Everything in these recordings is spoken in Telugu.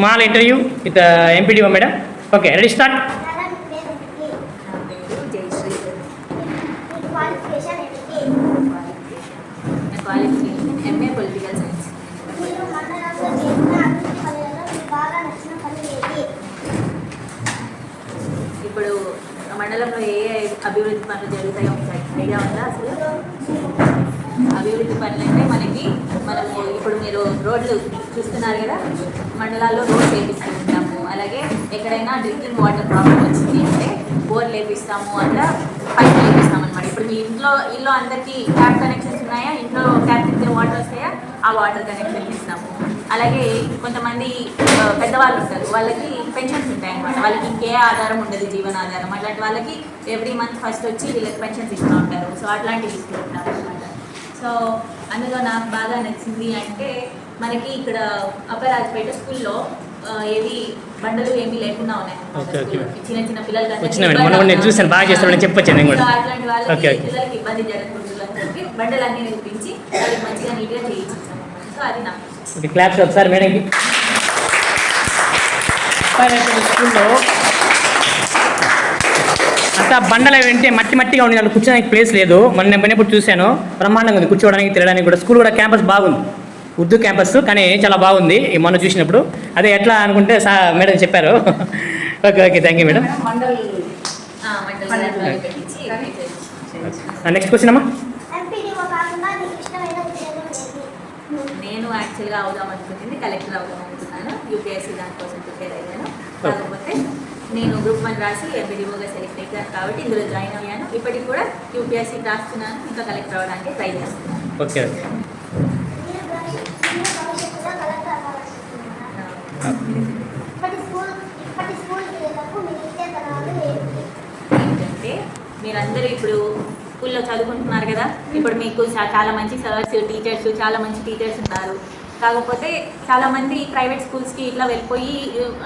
Small interview with MPDO madam. Okay ready start. Science అభివృద్ధి ఇప్పుడు మండలంలో ఏ అభివృద్ధి పనులు జరుగుతాయో ఒకసారి? ఐడియా ఉందా అసలు? అభివృద్ధి పనులు అంటే మనకి మనము ఇప్పుడు మీరు రోడ్లు చూస్తున్నారు కదా? మండలాల్లో రోడ్ వేపిస్తూ ఉంటాము. అలాగే ఎక్కడైనా డ్రింకింగ్ వాటర్ ప్రాబ్లం వచ్చింది అంటే బోర్ లేపిస్తాము అట్లా పైప్ లేపిస్తాం అనమాట ఇప్పుడు మీ ఇంట్లో ఇల్లు అందరికీ ట్యాప్ కనెక్షన్స్ ఉన్నాయా? ఇంట్లో ట్యాప్ తిరిగితే వాటర్ వస్తాయా? ఆ వాటర్ కనెక్షన్ ఇస్తాము. అలాగే కొంతమంది పెద్దవాళ్ళు ఉంటారు. వాళ్ళకి పెన్షన్స్ ఉంటాయి అనమాట వాళ్ళకి ఇంకే ఆధారం ఉండదు జీవనాధారం అట్లాంటి వాళ్ళకి ఎవ్రీ మంత్ ఫస్ట్ వచ్చి వీళ్ళకి పెన్షన్స్ ఇస్తూ ఉంటారు. సో అట్లాంటివి ఇస్తూ ఉంటారు అనమాట సో అందులో నాకు బాగా నచ్చింది అంటే మనకి ఇక్కడ అప్పరాజపేట స్కూల్లో ఏవి బండలు ఏమీ లేకుండా ఉన్నాయి. చిన్న చిన్న మేడం. నేను చూశాను, బాగా నేను కూడా. అట్లాంటి వాళ్ళకి. పిల్లలకి ఇబ్బంది జరగకూడదు అని చెప్పి బండలన్నీ నేర్పించి వాళ్ళకి మంచిగా నీట్గా చేయించాము సో అది నాకు క్లాప్స్ ఒకసారి మేడంకి స్కూల్లో అంతా బండలు వెంటే మట్టి మట్టిగా ఉంది దాంట్లో కూర్చోడానికి ప్లేస్ లేదు. మొన్న నేను పోయినప్పుడు చూశాను. బ్రహ్మాండంగా ఉంది. కూర్చోవడానికి తిరగడానికి కూడా. స్కూల్ కూడా క్యాంపస్ బాగుంది. ఉర్దూ క్యాంపస్ కానీ చాలా బాగుంది. ఈ మొన్న చూసినప్పుడు. అదే ఎట్లా అనుకుంటే సా మేడం చెప్పారు. Okay okay thank you madam next question అమ్మా. నేను యాక్చువల్గా అవుదాం అనుకుంటుంది. కలెక్టర్ అవుదాం అనుకున్నాను యూపీఎస్సీ దానికోసం ప్రిపేర్ అయ్యాను. నేను గ్రూప్ వన్ రాసి ఎంపీడీఓగా సెలెక్ట్ అయ్యాను కాబట్టి ఇందులో జాయిన్ అయ్యాను. ఇప్పటికి కూడా యూపీఎస్సీ రాస్తున్నాను. ఇంకా కలెక్టర్ అవ్వడానికి ట్రై చేస్తున్నాను. ఓకే. ఏంటంటే మీరందరూ ఇప్పుడు స్కూల్లో చదువుకుంటున్నారు కదా. ఇప్పుడు మీకు చాలా మంచి సర్స్ టీచర్స్ చాలా మంచి టీచర్స్ ఉన్నారు. కాకపోతే చాలామంది ప్రైవేట్ స్కూల్స్కి ఇట్లా వెళ్ళిపోయి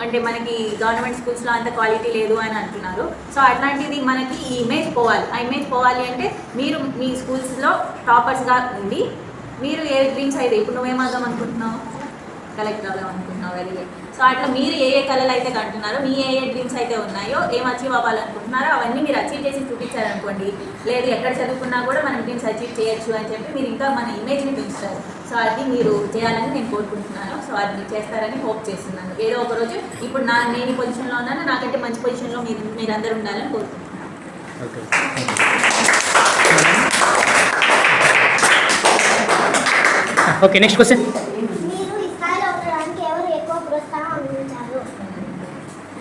అంటే మనకి గవర్నమెంట్ స్కూల్స్లో అంత క్వాలిటీ లేదు అని అంటున్నారు. సో అట్లాంటిది మనకి ఈ ఇమేజ్ పోవాలి. ఆ ఇమేజ్ పోవాలి అంటే మీరు మీ స్కూల్స్లో టాపర్స్గా ఉండి మీరు ఏ డ్రీమ్స్ అయితే ఇప్పుడు నువ్వేమవుదాం అనుకుంటున్నావు? కలెక్టర్ అవుదాం అనుకుంటున్నావు వెరీ గుడ్. సో అట్లా మీరు ఏ ఏ కళలు అయితే కంటున్నారో మీ ఏ ఏ డ్రీమ్స్ అయితే ఉన్నాయో ఏం అచీవ్ అవ్వాలనుకుంటున్నారో అవన్నీ మీరు అచీవ్ చేసి చూపించారనుకోండి. లేదు ఎక్కడ చదువుకున్నా కూడా మనం డ్రీమ్స్ అచీవ్ చేయొచ్చు అని చెప్పి మీరు ఇంకా మన ఇమేజ్ని పెంచుతారు. సో అది మీరు చేయాలని నేను కోరుకుంటున్నాను. సో అది మీరు చేస్తారని హోప్ చేస్తున్నాను. ఏదో ఒక రోజు ఇప్పుడు నా నేను ఈ పొజిషన్లో ఉన్నాను నాకంటే మంచి పొజిషన్లో మీరు మీరందరూ ఉండాలని కోరుకుంటున్నాను. ఓకే. ఓకే నెక్స్ట్ క్వశ్చన్ మీరు ఈ స్థాయిలో ఉండడానికి ఎవరు ఎక్కువ ప్రోత్సాహం అందించారు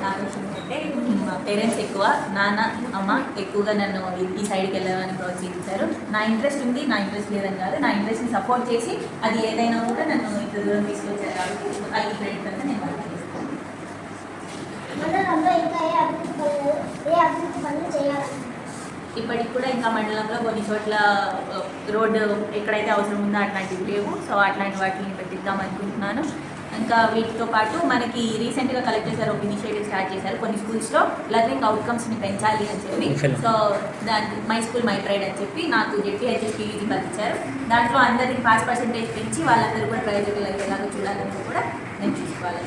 నా విషయం అంటే మా పేరెంట్స్ ఎక్కువ నాన్న అమ్మ ఎక్కువగా నన్ను ఈ- సైడ్కి వెళ్ళాలని ప్రోత్సహించారు. నా ఇంట్రెస్ట్ ఉంది నా ఇంట్రెస్ట్ లేదని కాదు నా ఇంట్రెస్ట్ని సపోర్ట్ చేసి అది ఏదైనా కూడా నన్ను ఇంత దూరం తీసుకొచ్చారు కాబట్టి అది క్రెడిట్ అంతా నేను వాళ్ళకి ఇప్పటికి కూడా ఇంకా మండలంలో కొన్ని చోట్ల రోడ్డు ఎక్కడైతే అవసరం ఉందో అట్లాంటివి లేవు. సో అట్లాంటి వాటిని పెట్టిద్దాం అనుకుంటున్నాను. ఇంకా వీటితో పాటు మనకి రీసెంట్గా కలెక్టర్ సార్ ఒక ఇనిషియేటివ్ స్టార్ట్ చేశారు. కొన్ని స్కూల్స్లో లర్నింగ్ అవుట్కమ్స్ని పెంచాలి అని చెప్పి. సో దాని మై స్కూల్ మై ప్రైడ్ అని చెప్పి నాకు జెడ్పీహెచ్ఎస్ పీవీజీ ఇచ్చారు దాంట్లో అందరికి పాస్ పర్సెంటేజ్ పెంచి వాళ్ళందరూ కూడా ప్రయోజకులు అయ్యేలాగా చూడాలని కూడా నేను చూసుకోవాలి